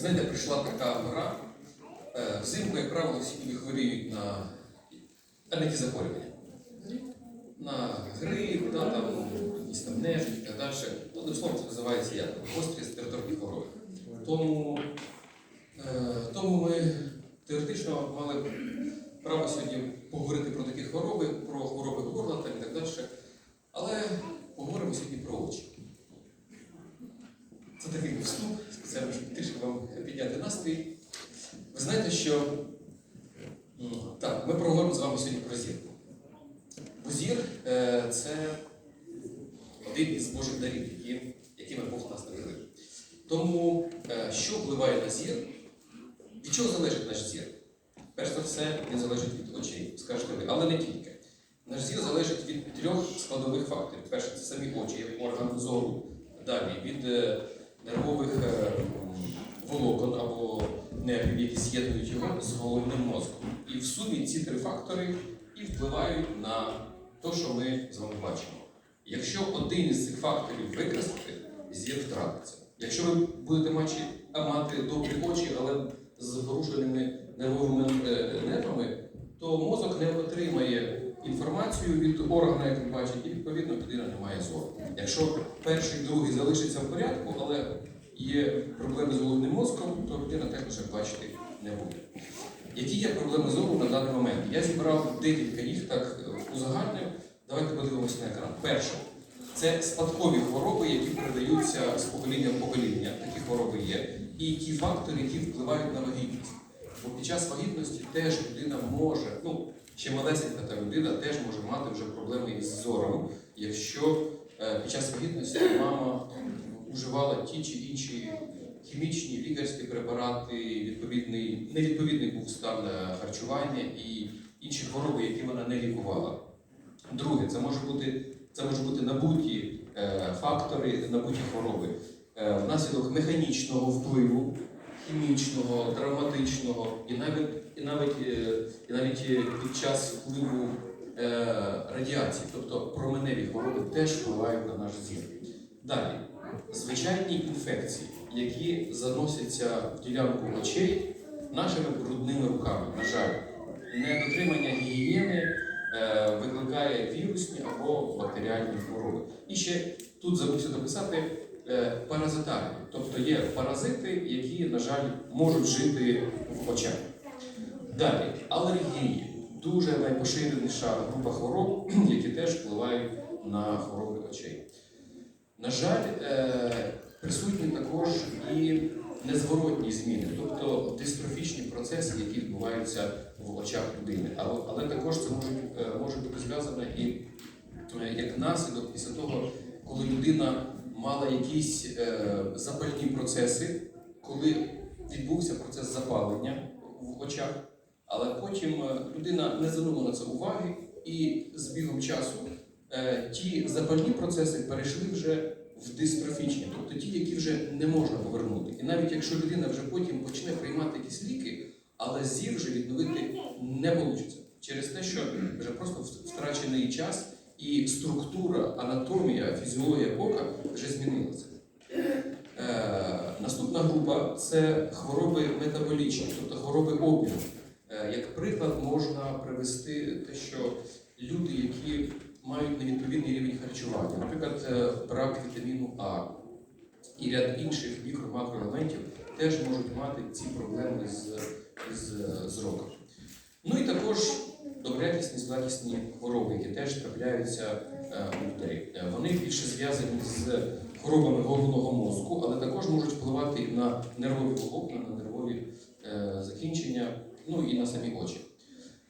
знаєте, прийшла така пора. Е, Взимку, як правило, всі люди хворіють на які захворювання. На грип, да, там, якісь там нежить і так далі. Ну, одним словом, це називається як гострі респіраторні хвороби. Тому, е, тому ми теоретично мали право сьогодні поговорити про такі хвороби, про хвороби горла і так далі. Але поговоримо сьогодні про очі. Це такий вступ, щоб трішки вам підняти настрій. Ви знаєте, що так, ми проговоримо з вами сьогодні про зір. Бо зір е, це один із Божих дарів, які, якими Бог нас наділив. Тому, е, що впливає на зір? Від чого залежить наш зір? Перш за все, він залежить від очей, скажете ви, але не тільки. Наш зір залежить від трьох складових факторів. Перше, це самі очі, як орган зору. Далі від е, нервових е, волокон або нервів, які з'єднують його з головним мозком. І в сумі ці три фактори і впливають на те, що ми з вами бачимо. Якщо один із цих факторів викреслити, зір втратиться. Якщо ви будете мати, добрі очі, але з порушеними нервовими е, нервами, то мозок не отримає інформацію від органу, як бачить, і відповідно людина не має зору. Якщо перший, другий залишиться в порядку, але є проблеми з головним мозком, то людина вже бачити не буде. Які є проблеми зору на даний момент? Я зібрав декілька їх так е, узагальнив. Давайте подивимося на екран. Перше, це спадкові хвороби, які передаються з покоління в покоління. Такі хвороби є. І ті фактори, які впливають на вагітність. Бо під час вагітності теж людина може, ну, ще малесенька та людина теж може мати вже проблеми із зором, якщо е, під час вагітності мама вживала ті чи інші хімічні лікарські препарати, відповідний, невідповідний був стан е, харчування і інші хвороби, які вона не лікувала. Друге, це може бути, це може бути набуті е, фактори, набуті хвороби внаслідок механічного впливу, хімічного, травматичного, і навіть, і навіть, е, і навіть е, під час впливу е, радіації, тобто променеві хвороби теж впливають на наш зір. Далі, звичайні інфекції, які заносяться в ділянку очей нашими брудними руками, на жаль, недотримання гігієни викликає вірусні або бактеріальні хвороби. І ще тут забувся дописати паразитарні, тобто є паразити, які, на жаль, можуть жити в очах. Далі, алергії дуже найпоширеніша група хвороб, які теж впливають на хвороби очей. На жаль, е, присутні також і незворотні зміни, тобто дистрофічні процеси, які відбуваються в очах людини. Але, також це може, е, може бути зв'язано і е, як наслідок після того, коли людина мала якісь е, запальні процеси, коли відбувся процес запалення в очах, але потім е, людина не звернула на це уваги, і з бігом часу е, ті запальні процеси перейшли вже в дистрофічні, тобто ті, які вже не можна повернути. І навіть якщо людина вже потім почне приймати якісь ліки, але зір вже відновити не вийде. Через те, що вже просто втрачений час і структура, анатомія, фізіологія ока вже змінилася. Е, наступна група це хвороби метаболічні, тобто хвороби обміну. Е, як приклад можна привести те, що люди, які мають невідповідний рівень харчування, наприклад, е, брак вітаміну А і ряд інших мікро-макроелементів, теж можуть мати ці проблеми з, з зроком. Ну і також добрякісні, злакісні хвороби, які теж трапляються е, у людей. Вони більше зв'язані з хворобами головного мозку, але також можуть впливати на нервові волокна, на нервові е, закінчення, ну і на самі очі.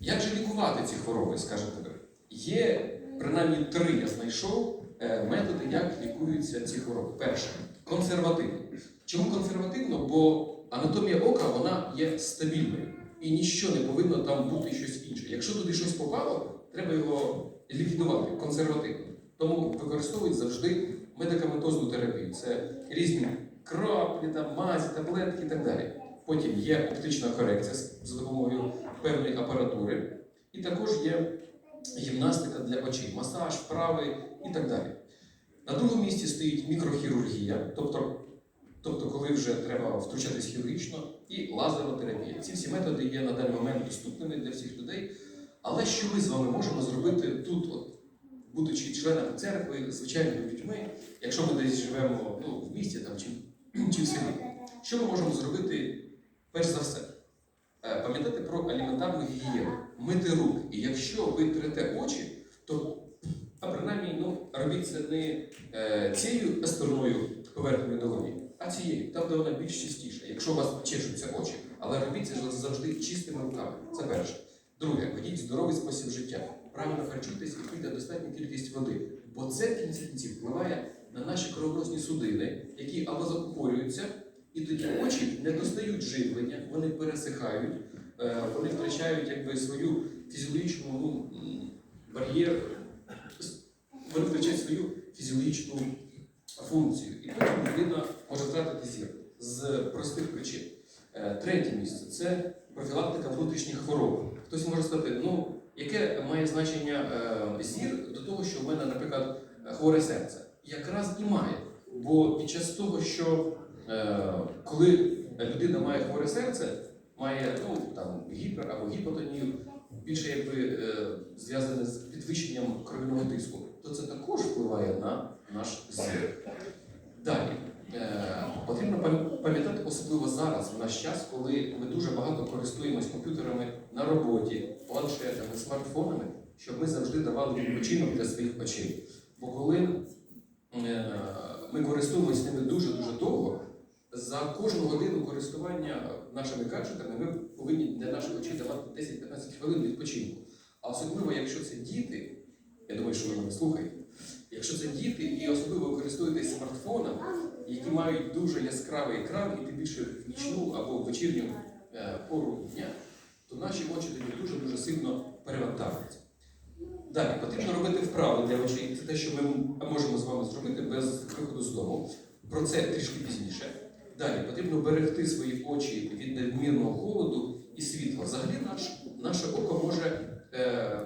Як же лікувати ці хвороби, скажете ви? Є принаймні три я знайшов е, методи, як лікуються ці хвороби. Перше консервативно. Чому консервативно? Бо анатомія ока вона є стабільною і ніщо не повинно там бути щось інше. Якщо туди щось попало, треба його ліквідувати консервативно. Тому використовують завжди медикаментозну терапію. Це різні краплі, там, мазі, таблетки і так далі. Потім є оптична корекція за допомогою певної апаратури, і також є гімнастика для очей, масаж, вправи і так далі. На другому місці стоїть мікрохірургія, тобто тобто коли вже треба втручатись хірургічно, і лазерна терапія. Ці всі методи є на даний момент доступними для всіх людей. Але що ми з вами можемо зробити тут, от, будучи членами церкви, звичайними людьми, якщо ми десь живемо ну, в місті там, чи, чи в селі, що ми можемо зробити перш за все? Е, Пам'ятати про елементарну гігієну, мити руки. І якщо ви трете очі, то а принаймні ну, робіть це не е, цією стороною поверхнею долоні, а цією, там, де вона більш чистіша, якщо у вас чешуться очі. Але робіть це завжди чистими руками. Це перше. Друге, ведіть здоровий спосіб життя. Правильно харчуйтесь і пийте достатню кількість води. Бо це в кінці кінців впливає на наші кровоносні судини, які або закупорюються, і тоді очі не достають живлення, вони пересихають, е, вони втрачають якби свою фізіологічну ну, бар'єр, вони втрачають свою фізіологічну функцію. І потім людина може втратити зір з простих причин. Е, Третє місце це профілактика внутрішніх хвороб. Хтось може сказати, ну яке має значення е, зір до того, що в мене, наприклад, хворе серце? Якраз і має. Під час того, що е, коли людина має хворе серце, має ну, там, гіпер або гіпотонію, більше якби е, зв'язане з підвищенням кровяного тиску, то це також впливає на наш зір. Далі. Е, Потрібно пам'ятати, особливо зараз, в наш час, коли ми дуже багато користуємось комп'ютерами на роботі, планшетами, смартфонами, щоб ми завжди давали відпочинок для своїх очей. Бо коли ми користуємось ними дуже-дуже довго, за кожну годину користування нашими гаджетами ми повинні для наших очей давати 10-15 хвилин відпочинку. А особливо, якщо це діти, я думаю, що ви мене слухаєте, якщо це діти і особливо користуєтесь смартфоном, які мають дуже яскравий екран, і тим більше в нічну або в вечірню е, пору дня, то наші очі тоді дуже-дуже сильно перевантажуються. Далі потрібно робити вправи для очей. Це те, що ми можемо з вами зробити без виходу з дому. Про це трішки пізніше. Далі потрібно берегти свої очі від надмірного холоду і світла. Взагалі наш, наше око може, е,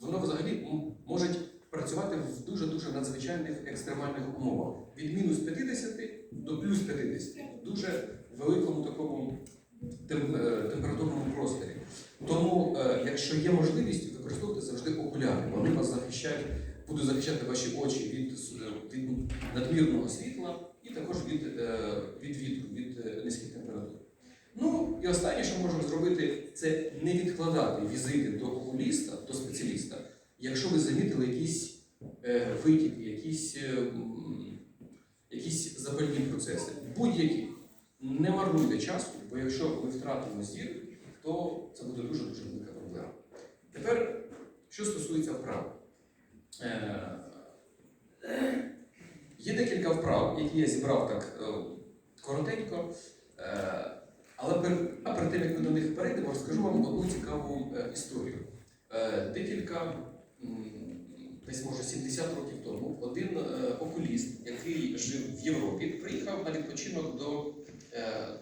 воно взагалі м- може працювати в дуже-дуже надзвичайних екстремальних умовах. Від мінус 50 до плюс 50 в дуже великому такому тем, е, температурному просторі. Тому, е, якщо є можливість, використовуйте завжди окуляри. Вони вас захищають, будуть захищати ваші очі від, від надмірного світла і також від, е, від вітру, від е, низьких температур. Ну і останнє, що можемо зробити, це не відкладати візити до окуліста, до спеціаліста, якщо ви замітили якісь е, витіки, якісь, якісь запальні процеси, будь-які. Не марнуйте часу, бо якщо ми втратимо зір, то це буде дуже дуже велика проблема. Тепер, що стосується вправ. Е, Є декілька вправ, які я зібрав так е, коротенько. Е, але перед, тим, як ми до них перейдемо, розкажу вам одну цікаву історію. Декілька, десь може 70 років тому, один окуліст, який жив в Європі, приїхав на відпочинок до,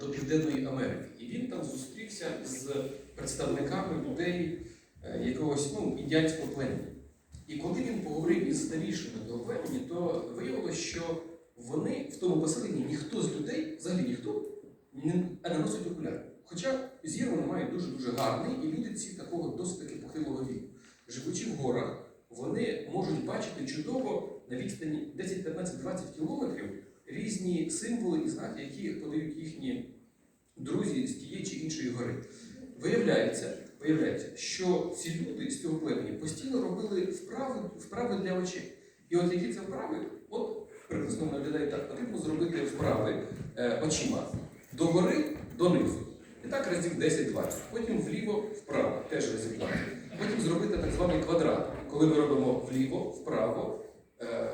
до Південної Америки. І він там зустрівся з представниками людей якогось ну, індіанського племені. І коли він поговорив із старішими того племені, то виявилося, що вони в тому поселенні ніхто з людей, взагалі ніхто, не носить окуляри. Хоча зір вони мають дуже-дуже гарний, і люди ці такого досить таки похилого віку. Живучи в горах, вони можуть бачити чудово на відстані 10, 15, 20 кілометрів різні символи і знаки, які подають їхні друзі з тієї чи іншої гори. Виявляється, виявляється, що ці люди з цього племені постійно робили вправи, вправи для очей. І от які це вправи, от приблизно виглядає так, потрібно зробити вправи е, очима догори, донизу. І так разів 10-20. Потім вліво, вправо, теж разів 20. Потім зробити так званий квадрат, коли ми робимо вліво, вправо, е,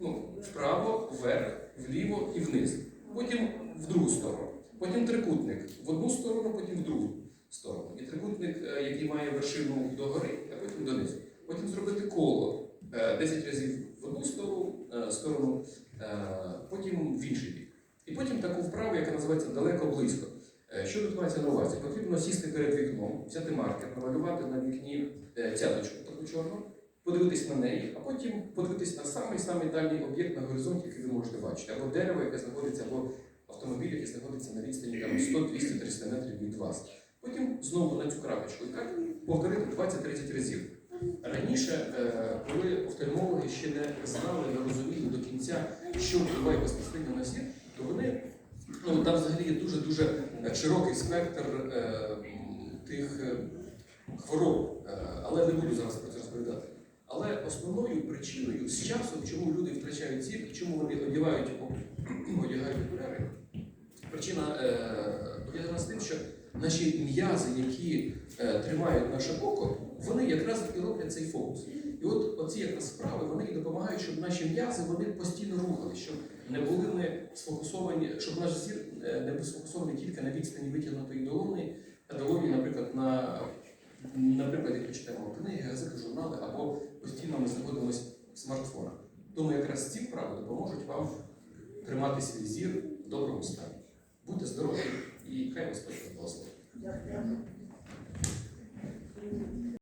ну, вправо, вверх, вліво і вниз. Потім в другу сторону. Потім трикутник в одну сторону, потім в другу сторону. І трикутник, е, який має вершину догори, а потім донизу. Потім зробити коло е, 10 разів в одну сторону, е, сторону е, потім в інший бік. І потім таку вправу, яка називається далеко-близько. Е, Що тут мається на увазі? Потрібно сісти перед вікном, взяти маркер, намалювати на вікні е, цяточку таку чорну, подивитись на неї, а потім подивитись на самий самий дальній об'єкт на горизонті, який ви можете бачити, або дерево, яке знаходиться, або автомобіль, який знаходиться на відстані там, 100, 200, 300 метрів від вас. Потім знову на цю крапочку і так повторити 20-30 разів. Раніше, е, коли офтальмологи ще не знали, не розуміли до кінця, що впливає безпосередньо на зір, то вони ну там взагалі є дуже дуже широкий спектр е, тих е, хвороб, е, але не буду зараз про це розповідати. Але основною причиною з часом, чому люди втрачають зір, і чому вони одягають одягають окуляри, причина е, пов'язана з тим, що наші м'язи, які е, тримають наше око, вони якраз і роблять цей фокус. І от оці якраз справи вони і допомагають, щоб наші м'язи вони постійно рухали, щоб не були ми сфокусовані, щоб наш зір е, не був сфокусований тільки на відстані витягнутої долони, долоні, наприклад, на наприклад, як ми читаємо книги, газети, журнали, або постійно ми знаходимося в смартфонах. Тому якраз ці вправи допоможуть вам тримати свій зір в доброму стані. Будьте здорові і хай Господь благословить.